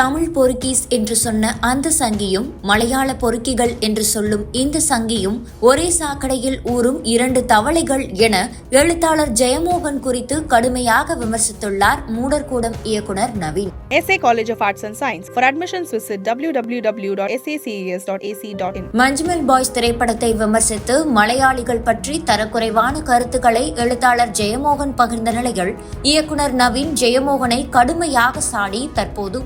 தமிழ் பொறுக்கீஸ் என்று சொன்ன அந்த சங்கியும் மலையாள பொறுக்கிகள் என்று சொல்லும் இந்த சங்கியும் ஒரே சாக்கடையில் ஊறும் இரண்டு தவளைகள் என எழுத்தாளர் ஜெயமோகன் குறித்து கடுமையாக விமர்சித்துள்ளார் மூடர்கூடம் இயக்குனர் Naveen SA College of Arts and Science. For admissions, visit www.saces.ac.in. Manjummel boys திரைப்படத்தை விமர்சித்து மலையாளிகள் பற்றி தரக்குறைவான கருத்துக்களை எழுத்தாளர் ஜெயமோகன் பகிர்ந்த நிலையில் இயக்குனர் நவீன் ஜெயமோகனை கடுமையாக சாடி தற்போது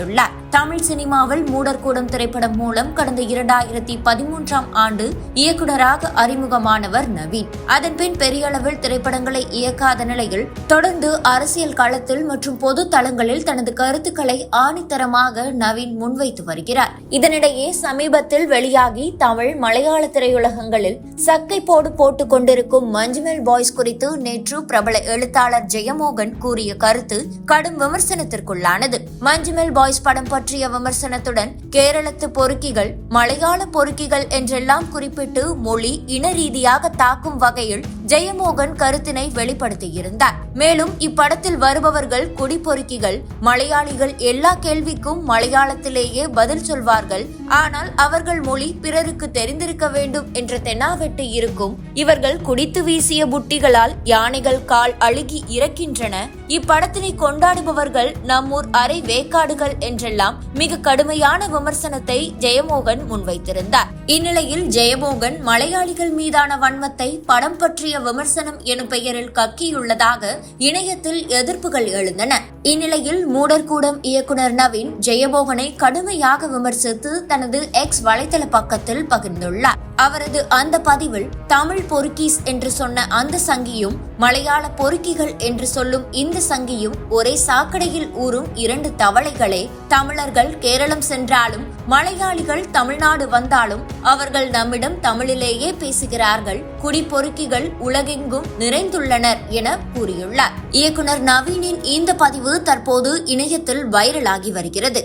trở lại தமிழ் சினிமாவில் மூடர்கூடம் திரைப்படம் மூலம் கடந்த இரண்டாயிரத்தி பதிமூன்றாம் ஆண்டு இயக்குநராக அறிமுகமானவர் நவீன். அதன்பின் பெரிய அளவில் திரைப்படங்களை இயக்காத நிலையில் தொடர்ந்து அரசியல் களத்தில் மற்றும் பொது தளங்களில் தனது கருத்துக்களை ஆணித்தரமாக நவீன் முன்வைத்து வருகிறார். இதனிடையே சமீபத்தில் வெளியாகி தமிழ் மலையாள திரையுலகங்களில் சக்கை போடு போட்டுக் கொண்டிருக்கும் மஞ்சுமெல் பாய்ஸ் குறித்து நேற்று பிரபல எழுத்தாளர் ஜெயமோகன் கூறிய கருத்து கடும் விமர்சனத்திற்குள்ளானது. மஞ்சுமெல் பாய்ஸ் படம் பற்றிய விமர்சனத்துடன் கேரளத்து பொறுக்கிகள் மலையாள பொறுக்கிகள் என்றெல்லாம் குறிப்பிட்டு மொழி இன ரீதியாக தாக்கும் வகையில் ஜெயமோகன் கருத்தினை வெளிப்படுத்தியிருந்தார். மேலும் இப்படத்தில் வருபவர்கள் குடிப்பொறுக்கிகள் மலையாளிகள் எல்லா கேள்விக்கும் மலையாளத்திலேயே பதில் சொல்வார்கள். ஆனால் அவர்கள் மொழி பிறருக்கு தெரிந்திருக்க வேண்டும் என்ற தென்னாவெட்டு இருக்கும். இவர்கள் குடித்து வீசிய புட்டிகளால் யானைகள் கால் அழுகி இறக்கின்றன. இப்படத்தினை கொண்டாடுபவர்கள் நம்மூர் அரை வேக்காடுகள் என்றெல்லாம் மிக கடுமையான விமர்சனத்தை ஜெயமோகன் முன்வைத்திருந்தார். இந்நிலையில் ஜெயமோகன் மலையாளிகள் மீதான வன்மத்தை படம் பற்றிய விமர்சனம் எனும் பெயரில் கக்கியுள்ளதாக இணையத்தில் எதிர்ப்புகள் எழுந்தன. இந்நிலையில் மூடர்கூடம் இயக்குனர் நவீன் ஜெயமோகனை கடுமையாக விமர்சித்து தனது எக்ஸ் வலைதள பக்கத்தில் பகிர்ந்துள்ளார். அவரது அந்த பதிவில் தமிழ் பொறுக்கீஸ் என்று சொன்ன அந்த சங்கியும் மலையாள பொறுக்கிகள் என்று சொல்லும் இந்த சங்கியும் ஒரே சாக்கடையில் ஊறும் இரண்டு தவளைகளே. தமிழர்கள் கேரளம் சென்றாலும் மலையாளிகள் தமிழ்நாடு வந்தாலும் அவர்கள் நம்மிடம் தமிழிலேயே பேசுகிறார்கள். குடிப்பொறுக்கிகள் உலகெங்கும் நிறைந்துள்ளனர் என கூறியுள்ளார். இயக்குனர் நவீனின் இந்த பதிவு தற்போது இணையத்தில் வைரலாகி வருகிறது.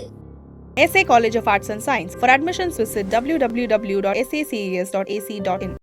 SA College of Arts and Science. For admissions, visit www.saces.ac.in.